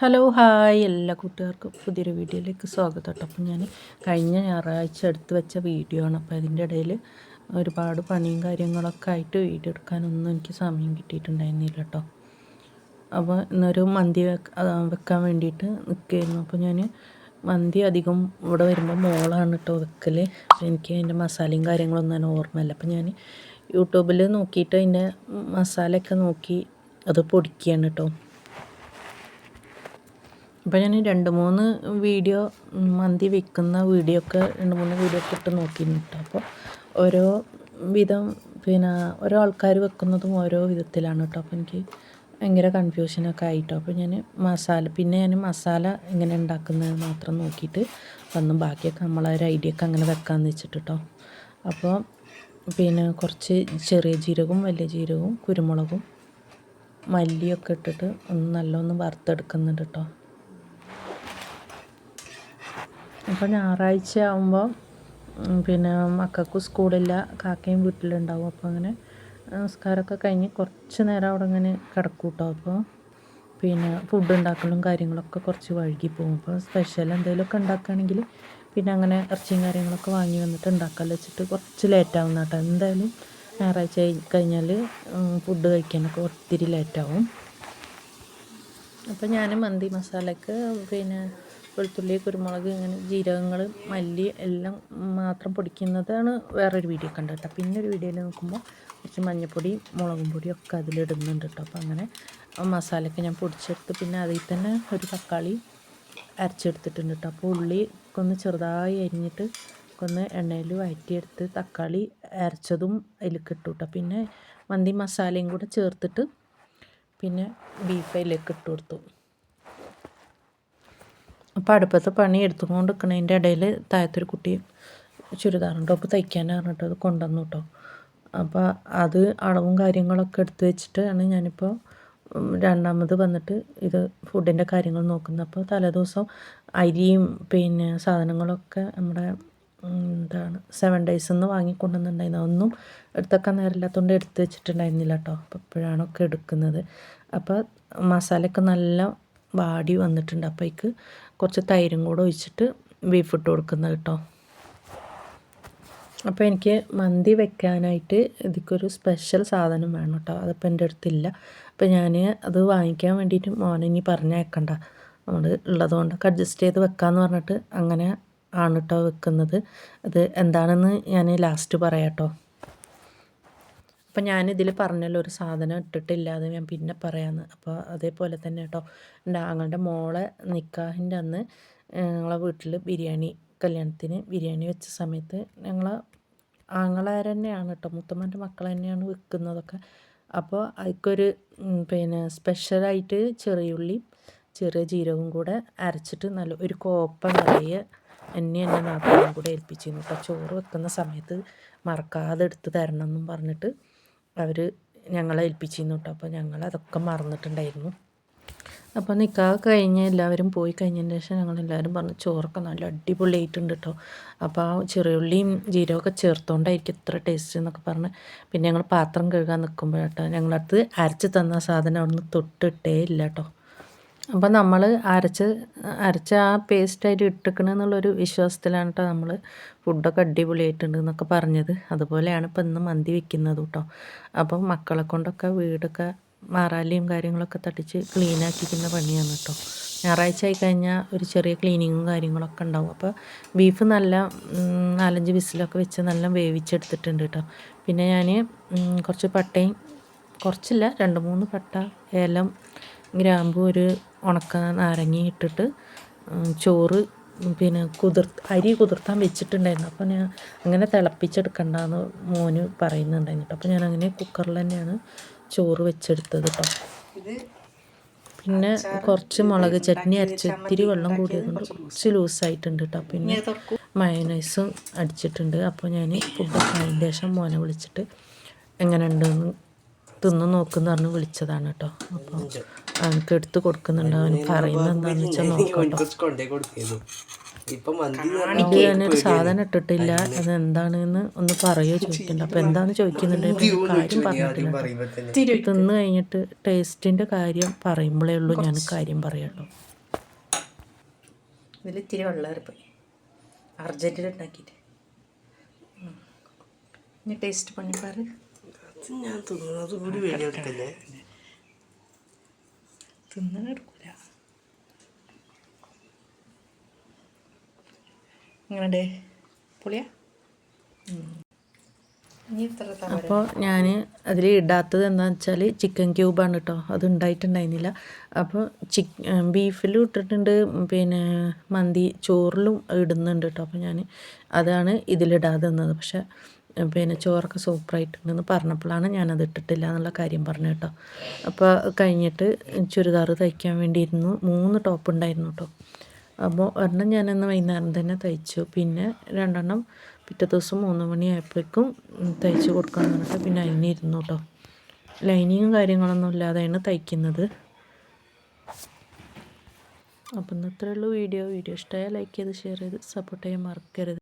Hello hi എല്ലാ കൂട്ടുകാർക്കും പുതിയൊരു വീഡിയോയിലേക്ക് സ്വാഗതം കേട്ടോ. അപ്പം ഞാൻ കഴിഞ്ഞ ഞായറാഴ്ച എടുത്ത് വെച്ച വീഡിയോ ആണ്. അപ്പോൾ അതിന്റെ ഇടയിൽ ഒരുപാട് പണിയും കാര്യങ്ങളൊക്കെ ആയിട്ട് വീഡിയോ എടുക്കാനൊന്നും എനിക്ക് സമയം കിട്ടിയിട്ടുണ്ടായിരുന്നില്ല കേട്ടോ. അപ്പോൾ ഇന്നൊരു മന്തി വെക്കാൻ വേണ്ടിയിട്ട് നിൽക്കുകയായിരുന്നു. അപ്പോൾ ഞാൻ മന്തി അധികം ഇവിടെ വരുമ്പോൾ മോളാണ് കേട്ടോ വെക്കൽ എനിക്ക് അതിന്റെ മസാലയും കാര്യങ്ങളൊന്നും തന്നെ ഓർമ്മയില്ല. അപ്പോൾ ഞാൻ യൂട്യൂബിൽ നോക്കിയിട്ട് അതിന്റെ മസാലയൊക്കെ നോക്കി അത് പൊടിക്കുകയാണ് കേട്ടോ. അപ്പോൾ ഞാൻ രണ്ട് മൂന്ന് വീഡിയോ മന്തി വിൽക്കുന്ന വീഡിയോ ഒക്കെ രണ്ട് മൂന്ന് വീഡിയോ ഒക്കെ ഇട്ട് നോക്കിയിട്ടുണ്ട് അപ്പോൾ ഓരോ വിധം പിന്നെ ഓരോ ആൾക്കാർ വെക്കുന്നതും ഓരോ വിധത്തിലാണ് കേട്ടോ. അപ്പോൾ എനിക്ക് ഭയങ്കര കൺഫ്യൂഷനൊക്കെ ആയിട്ടോ അപ്പോൾ ഞാൻ മസാല പിന്നെ ഞാൻ മസാല എങ്ങനെ ഉണ്ടാക്കുന്നത് മാത്രം നോക്കിയിട്ട് വന്നു. ബാക്കിയൊക്കെ നമ്മൾ ഐഡിയ ഒക്കെ അങ്ങനെ വെക്കാമെന്ന് വെച്ചിട്ട് കേട്ടോ. അപ്പോൾ പിന്നെ കുറച്ച് ചെറിയ ജീരകവും വലിയ ജീരകവും കുരുമുളകും മല്ലിയൊക്കെ ഇട്ടിട്ട് ഒന്ന് നല്ലൊന്ന് വറുത്തെടുക്കുന്നുണ്ട് കേട്ടോ. അപ്പോൾ ഞായറാഴ്ച ആകുമ്പോൾ പിന്നെ മക്കൾക്ക് സ്കൂളില്ല കാക്കയും വീട്ടിലുണ്ടാവും. അപ്പോൾ അങ്ങനെ നമസ്കാരമൊക്കെ കഴിഞ്ഞ് കുറച്ച് നേരം അവിടെ ഇങ്ങനെ കിടക്കും കേട്ടോ അപ്പോൾ പിന്നെ ഫുഡ് ഉണ്ടാക്കലും കാര്യങ്ങളൊക്കെ കുറച്ച് വഴുകി പോകും. അപ്പോൾ സ്പെഷ്യൽ എന്തെങ്കിലുമൊക്കെ ഉണ്ടാക്കുകയാണെങ്കിൽ പിന്നെ അങ്ങനെ ഇറച്ചിയും കാര്യങ്ങളൊക്കെ വാങ്ങി വന്നിട്ട് ഉണ്ടാക്കാമെന്ന് വെച്ചിട്ട് കുറച്ച് ലേറ്റാവും കേട്ടോ എന്തായാലും ഞായറാഴ്ച കഴിഞ്ഞാൽ ഫുഡ് കഴിക്കാനൊക്കെ ഒത്തിരി ലേറ്റാവും അപ്പോൾ ഞാൻ മന്തി മസാലയ്ക്ക് പിന്നെ വെളുത്തുള്ളി കുരുമുളക് ഇങ്ങനെ ജീരകങ്ങൾ മല്ലി എല്ലാം മാത്രം പൊടിക്കുന്നതാണ് വേറൊരു വീഡിയോ കണ്ടു കേട്ടോ. പിന്നെ ഒരു വീഡിയോയിൽ നോക്കുമ്പോൾ കുറച്ച് മഞ്ഞൾപ്പൊടി മുളകും പൊടിയും ഒക്കെ അതിലിടുന്നുണ്ട് കേട്ടോ. അപ്പോൾ അങ്ങനെ മസാലയൊക്കെ ഞാൻ പൊടിച്ചെടുത്ത് പിന്നെ അതിൽ തന്നെ ഒരു തക്കാളി അരച്ചെടുത്തിട്ടുണ്ട് കേട്ടോ. അപ്പോൾ ഉള്ളി ഒന്ന് ചെറുതായി അരിഞ്ഞിട്ട് ഒന്ന് എണ്ണയിൽ വഴറ്റിയെടുത്ത് തക്കാളി അരച്ചതും അതിൽ കിട്ടും കേട്ടോ. പിന്നെ മന്തി മസാലയും കൂടെ ചേർത്തിട്ട് പിന്നെ ബീഫ് അതിലേക്ക് ഇട്ട് കൊടുത്തു. അപ്പോൾ അടുപ്പത്തെ പണി എടുത്തുകൊണ്ട് നിൽക്കുന്നതിന്റെ ഇടയിൽ താഴത്തൊരു കുട്ടി ചുരിദാറുണ്ടോ. അപ്പോൾ തയ്ക്കാൻ പറഞ്ഞിട്ട് അത് കൊണ്ടുവന്നു കേട്ടോ അപ്പോൾ അത് അളവും കാര്യങ്ങളൊക്കെ എടുത്തു വെച്ചിട്ട് വെച്ചിട്ടാണ് ഞാനിപ്പോൾ രണ്ടാമത് വന്നിട്ട് ഇത് ഫുഡിന്റെ കാര്യങ്ങൾ നോക്കുന്നത്. അപ്പോൾ തലേദിവസം അരിയും പിന്നെ സാധനങ്ങളൊക്കെ നമ്മുടെ എന്താണ് സെവൻ ഡേയ്സ് ഒന്ന് വാങ്ങിക്കൊണ്ടുവന്നിട്ടുണ്ടായിരുന്നു. ഒന്നും എടുത്തൊക്കെ നേരമില്ലാത്തതുകൊണ്ട് എടുത്ത് വെച്ചിട്ടുണ്ടായിരുന്നില്ല കേട്ടോ അപ്പോൾ ഇപ്പോഴാണൊക്കെ എടുക്കുന്നത്. അപ്പോൾ മസാലയൊക്കെ നല്ല വാടി വന്നിട്ടുണ്ട്. അപ്പോഴേക്ക് കുറച്ച് തൈരും കൂടെ ഒഴിച്ചിട്ട് ബീഫ് ഇട്ട് കൊടുക്കുന്നത് കേട്ടോ അപ്പോൾ എനിക്ക് മന്തി വെക്കാനായിട്ട് ഇതിക്കൊരു സ്പെഷ്യൽ സാധനം വേണം കേട്ടോ അതിപ്പോൾ എന്റെ അടുത്തില്ല. അപ്പോൾ ഞാൻ അത് വാങ്ങിക്കാൻ വേണ്ടിയിട്ട് മോനെ ഇനി പറഞ്ഞേക്കണ്ട നമ്മൾ ഉള്ളതുകൊണ്ടൊക്കെ അഡ്ജസ്റ്റ് ചെയ്ത് വെക്കാമെന്ന് പറഞ്ഞിട്ട് അങ്ങനെ ആണ് കേട്ടോ വെക്കുന്നത്. അത് എന്താണെന്ന് ഞാൻ ലാസ്റ്റ് പറയാം കേട്ടോ അപ്പം ഞാനിതിൽ പറഞ്ഞല്ലോ ഒരു സാധനം ഇട്ടിട്ടില്ല അത് ഞാൻ പിന്നെ പറയാമെന്ന് അപ്പോൾ അതേപോലെ തന്നെ കേട്ടോ എന്റെ ആങ്ങളുടെ മോളെ നിക്കാഹിന്റെ അന്ന് ഞങ്ങളെ വീട്ടിൽ ബിരിയാണി കല്യാണത്തിന് ബിരിയാണി വെച്ച സമയത്ത് ഞങ്ങൾ ആങ്ങളാർ തന്നെയാണ് കേട്ടോ മുത്തമ്മന്റെ മക്കൾ തന്നെയാണ് വെക്കുന്നതൊക്കെ. അപ്പോൾ അതിക്കൊരു പിന്നെ സ്പെഷ്യലായിട്ട് ചെറിയുള്ളി ചെറിയ ജീരകവും കൂടെ അരച്ചിട്ട് നല്ല ഒരു കോപ്പ നിറയെ എന്നെ എന്നെ നാട്ടിലും കൂടെ ഏൽപ്പിച്ചിരുന്നു. കേട്ടോ ചോറ് വെക്കുന്ന സമയത്ത് മറക്കാതെ എടുത്ത് തരണം എന്നും പറഞ്ഞിട്ട് അവർ ഞങ്ങളെ ഏൽപ്പിച്ചിരുന്നു കേട്ടോ അപ്പോൾ ഞങ്ങൾ അതൊക്കെ മറന്നിട്ടുണ്ടായിരുന്നു. അപ്പോൾ നിൽക്കാതെ കഴിഞ്ഞ് എല്ലാവരും പോയി കഴിഞ്ഞതിന് ശേഷം ഞങ്ങൾ ഞങ്ങളെല്ലാവരും പറഞ്ഞു ചോറൊക്കെ നല്ല അടിപൊളിയായിട്ടുണ്ട് കേട്ടോ അപ്പോൾ ആ ചെറിയുള്ളിയും ജീരകമൊക്കെ ചേർത്തുകൊണ്ടായിരിക്കും ഇത്ര ടേസ്റ്റ് എന്നൊക്കെ പറഞ്ഞ് പിന്നെ ഞങ്ങൾ പാത്രം കഴുകാൻ നിൽക്കുമ്പോഴാട്ടോ ഞങ്ങളടുത്ത് അരച്ച് തന്ന സാധനം അവിടുന്ന് തൊട്ടിട്ടേ ഇല്ല കേട്ടോ അപ്പോൾ നമ്മൾ അരച്ച് അരച്ച ആ പേസ്റ്റായിട്ട് ഇട്ടിക്കണമെന്നുള്ളൊരു വിശ്വാസത്തിലാണ് കേട്ടോ നമ്മൾ ഫുഡൊക്കെ അടിപൊളിയായിട്ടുണ്ട് എന്നൊക്കെ പറഞ്ഞത്. അതുപോലെയാണ് ഇപ്പം ഇന്ന് മന്തി വെക്കുന്നത് കേട്ടോ അപ്പം മക്കളെ കൊണ്ടൊക്കെ വീടൊക്കെ മാറാലിയും കാര്യങ്ങളൊക്കെ തട്ടിച്ച് ക്ലീൻ ആക്കിക്കുന്ന പണിയാണ് കേട്ടോ ഞായറാഴ്ച ആയി കഴിഞ്ഞാൽ ഒരു ചെറിയ ക്ലീനിങ്ങും കാര്യങ്ങളൊക്കെ ഉണ്ടാവും. അപ്പോൾ ബീഫ് നല്ല നാലഞ്ച് വിസിലൊക്കെ വെച്ച് നല്ല വേവിച്ചെടുത്തിട്ടുണ്ട് കേട്ടോ പിന്നെ ഞാൻ കുറച്ച് പട്ടയും കുറച്ചില്ല രണ്ട് മൂന്ന് പട്ട ഏലം ഗ്രാമ്പു ഒരു ഉണക്ക നാരങ്ങ ഇട്ടിട്ട് ചോറ് പിന്നെ കുതിർ അരി കുതിർത്താൻ വെച്ചിട്ടുണ്ടായിരുന്നു. അപ്പോൾ ഞാൻ അങ്ങനെ തിളപ്പിച്ചെടുക്കണ്ടെന്ന് മോന് പറയുന്നുണ്ടായിരുന്നു കേട്ടോ. അപ്പോൾ ഞാൻ അങ്ങനെ കുക്കറിൽ തന്നെയാണ് ചോറ് വെച്ചെടുത്തത് കേട്ടോ. പിന്നെ കുറച്ച് മുളക് ചട്നി അരച്ച് ഇത്തിരി വെള്ളം കൂടിയതുകൊണ്ട് കുറച്ച് ലൂസായിട്ടുണ്ട് കേട്ടോ. പിന്നെ മയനൈസും അടിച്ചിട്ടുണ്ട്. അപ്പോൾ ഞാൻ ഫുഡ് അതിന് ശേഷം മോനെ വിളിച്ചിട്ട് എങ്ങനെ ഉണ്ടെന്ന് തിന്ന് നോക്കുന്ന പറഞ്ഞ് വിളിച്ചതാണ് കേട്ടോ. അപ്പോൾ അവനക്ക് എടുത്ത് കൊടുക്കുന്നുണ്ട്. അവൻ പറയുന്നത് എന്താണെന്ന് വെച്ചാൽ നോക്കട്ടോ. ഇത് ഞാനൊരു സാധനം ഇട്ടിട്ടില്ല. അത് എന്താണെന്ന് ഒന്ന് പറയോ ചോദിക്കണ്ട. അപ്പം എന്താണെന്ന് ചോദിക്കുന്നുണ്ട് കാര്യം പറഞ്ഞിട്ടില്ല തിന്ന് കഴിഞ്ഞിട്ട് ടേസ്റ്റിന്റെ കാര്യം പറയുമ്പോഴേ ഉള്ളൂ. ഞാൻ കാര്യം പറയുള്ളൂ ഇതിൽ ഇത്തിരി വെള്ളം പോയി അർജന്റിൽ ഉണ്ടാക്കിയിട്ട്. ഇനി ടേസ്റ്റ് പണി പറ. ഞാൻ തിന്നുന്നത് കൂടി വേണ്ടി എടുക്കല്ലേ തിന്നാൻ എടുക്കില്ല ഇങ്ങനെ പുളിയാ? അപ്പോൾ ഞാൻ അതിൽ ഇടാത്തത് എന്താണെന്ന് വെച്ചാൽ ചിക്കൻ ക്യൂബാണ് കേട്ടോ അത് ഉണ്ടായിട്ടുണ്ടായിരുന്നില്ല. അപ്പോൾ ചി ബീഫിലും ഇട്ടിട്ടുണ്ട്. പിന്നെ മന്തി ചോറിലും ഇടുന്നുണ്ട് കേട്ടോ അപ്പോൾ ഞാൻ അതാണ് ഇതിലിടാതെ നിന്നത്. പക്ഷേ പിന്നെ ചോറൊക്കെ സൂപ്പറായിട്ടുണ്ടെന്ന് പറഞ്ഞപ്പോഴാണ് ഞാനത് ഇട്ടിട്ടില്ല എന്നുള്ള കാര്യം പറഞ്ഞു കേട്ടോ. അപ്പോൾ കഴിഞ്ഞിട്ട് ചുരിദാർ തയ്ക്കാൻ വേണ്ടിയിരുന്നു. മൂന്ന് ടോപ്പ് ഉണ്ടായിരുന്നു കേട്ടോ. അപ്പോൾ ഒരെണ്ണം ഞാനന്ന് വൈകുന്നേരം തന്നെ തയ്ച്ചു. പിന്നെ രണ്ടെണ്ണം പിറ്റേ ദിവസം മൂന്ന് മണിയായപ്പോഴേക്കും തയ്ച്ച് കൊടുക്കണം എന്നിട്ട് പിന്നെ അതിനിരുന്നു കേട്ടോ. ലൈനിങ്ങും കാര്യങ്ങളൊന്നും ഇല്ലാതെയാണ് തയ്ക്കുന്നത്. അപ്പം ഇന്നത്രേ ഉള്ളൂ വീഡിയോ. വീഡിയോ ഇഷ്ടമായ ലൈക്ക് ചെയ്ത് ഷെയർ ചെയ്ത് സപ്പോർട്ട് ചെയ്യാൻ മറക്കരുത്.